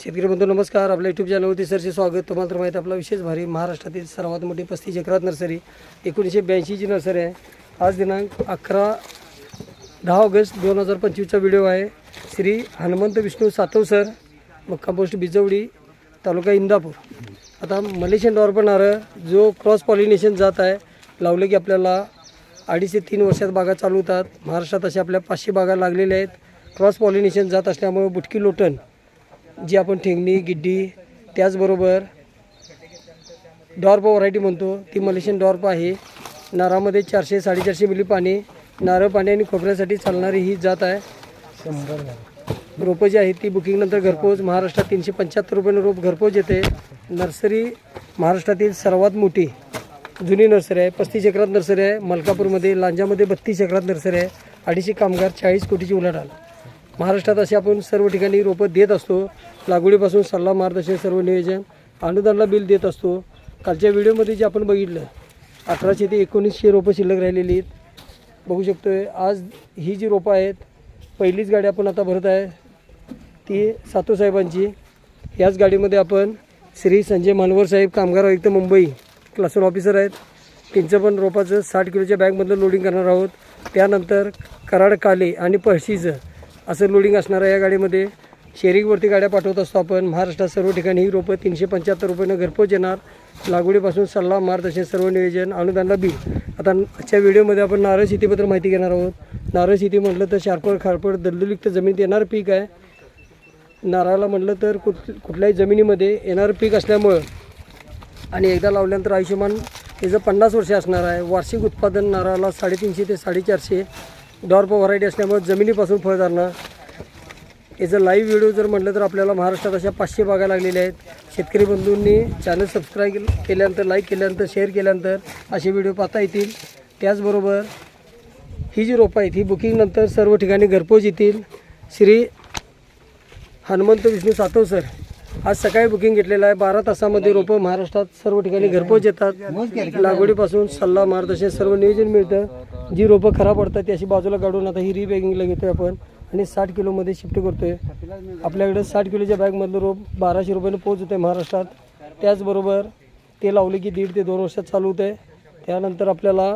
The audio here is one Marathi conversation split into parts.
शेतकरी बंधू नमस्कार. आपल्या यूट्यूब चॅनलवरती सरचे स्वागत. तुम्हाला तर माहिती आपला विशेष भारी महाराष्ट्रातील सर्वात मोठी पस्तीस एकरात नर्सरी एकोणीसशे ब्याऐंशीची नर्सरी आहे. आज दिनांक अकरा दहा ऑगस्ट दोन हजार पंचवीसचा व्हिडिओ आहे. श्री हनुमंत विष्णू सातव सर मक्का पोस्ट बिजवडी तालुका इंदापूर. आता मलेशियन डॉर्पन नारळ जो क्रॉस पॉलिनेशन जात आहे लावलं की आपल्याला अडीच ते तीन वर्षात बागा चालू होतात. महाराष्ट्रात अशा आपल्या पाचशे बागा लागलेल्या आहेत. क्रॉस पॉलिनेशन जात असल्यामुळे बुटकी लोटण जी आपण ठेंगणी गिड्डी त्याचबरोबर डॉर्प व्हरायटी म्हणतो ती मलेशियन डॉर्प आहे. नारामध्ये चारशे साडेचारशे मिली पाणी नारळ पाणी आणि खोबऱ्यासाठी चालणारी ही जात आहे. शंभर रोपं जी आहेत ती बुकिंगनंतर घरपोच महाराष्ट्रात तीनशे पंच्याहत्तर रुपयानं रोप घरपोच येते. नर्सरी महाराष्ट्रातील सर्वात मोठी जुनी नर्सरी आहे. पस्तीस एकरात नर्सरी आहे. मलकापूरमध्ये लांजामध्ये बत्तीस एकरात नर्सरी आहे. अडीचशे कामगार चाळीस कोटीची उलाढाल. महाराष्ट्रात असे आपण सर्व ठिकाणी रोपं देत असतो. लागवडीपासून सल्ला मार्गदर्शन सर्व नियोजन अनुदानला बिल देत असतो. कालच्या व्हिडिओमध्ये जे आपण बघितलं अठराशे ते एकोणीसशे रोपं शिल्लक राहिलेली आहेत. बघू शकतो आहे आज ही जी रोपं आहेत पहिलीच गाडी आपण आता भरत आहे. ती सातूसाहेबांची याच गाडीमध्ये आपण श्री संजय मानवर साहेब कामगार आयुक्त मुंबई क्लासून ऑफिसर आहेत. त्यांचं पण रोपाचं साठ किलोच्या बॅगमधलं लोडिंग करणार आहोत. त्यानंतर कराड काले आणि पळशीचं असं लोडिंग असणाऱ्या या गाडीमध्ये. शेरिंगवरती गाड्या पाठवत असतो आपण. महाराष्ट्रात सर्व ठिकाणी ही रोपं तीनशे पंच्याहत्तर रुपयानं घरपोच येणार लागवडीपासून सल्ला मार्गदर्शन सर्व नियोजन अनुदानला बिल. आता आजच्या व्हिडिओमध्ये आपण नारळ शेतीबद्दल माहिती घेणार आहोत. नारळ शेती म्हटलं तर शारपड खारपड दलदुलिक्त जमिनीत येणारं पीक आहे. नारळाला म्हटलं तर कुठ कुठल्याही जमिनीमध्ये येणारं पीक असल्यामुळं आणि एकदा लावल्यानंतर आयुष्यमान त्याचं पन्नास वर्ष असणार आहे वार्षिक उत्पादन नारळाला साडेतीनशे ते साडेचारशे डॉर्प व्हरायटी असल्यामुळे जमिनीपासून फळ धरणं याचं लाईव्ह व्हिडिओ जर म्हटलं तर आपल्याला महाराष्ट्रात अशा पाचशे बागा लागलेल्या आहेत. शेतकरी बंधूंनी चॅनल सबस्क्राईब केल्यानंतर लाईक केल्यानंतर शेअर केल्यानंतर असे व्हिडिओ पाहता येतील. त्याचबरोबर ही जी रोपं आहेत ही बुकिंगनंतर सर्व ठिकाणी घरपोच येतील. श्री हनुमंत विष्णू सातव सर आज सकाळी बुकिंग घेतलेलं आहे. बारा तासामध्ये रोपं महाराष्ट्रात सर्व ठिकाणी घरपोच येतात. लागवडीपासून सल्ला मार्गदर्शन सर्व नियोजन मिळतं. जी रोपं खराब पडतात ती अशी बाजूला काढून आता ही रिबॅगिंगला घेतोय आपण. आणि साठ किलोमध्ये शिफ्ट करतोय. आपल्याकडे साठ किलोच्या बॅगमधलं रोप बाराशे रुपयानं पोच होतं आहे महाराष्ट्रात. त्याचबरोबर ते लावले की दीड ते दोन वर्षात चालू होतं आहे त्यानंतर आपल्याला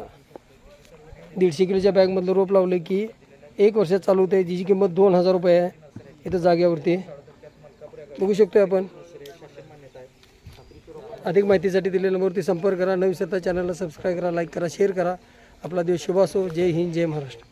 दीडशे किलोच्या बॅगमधलं रोप लावले की एक वर्षात चालू होते जिची किंमत दोन हजार रुपये आहे. इथं जाग्यावरती बघू शकतो आपण. अधिक माहितीसाठी दिलेल्या नंबरवरती संपर्क करा. नवीन सत्ता चॅनलला सबस्क्राईब करा लाईक करा शेअर करा. आपला दिवस शुभ असो. जय हिंद जय महाराष्ट्र.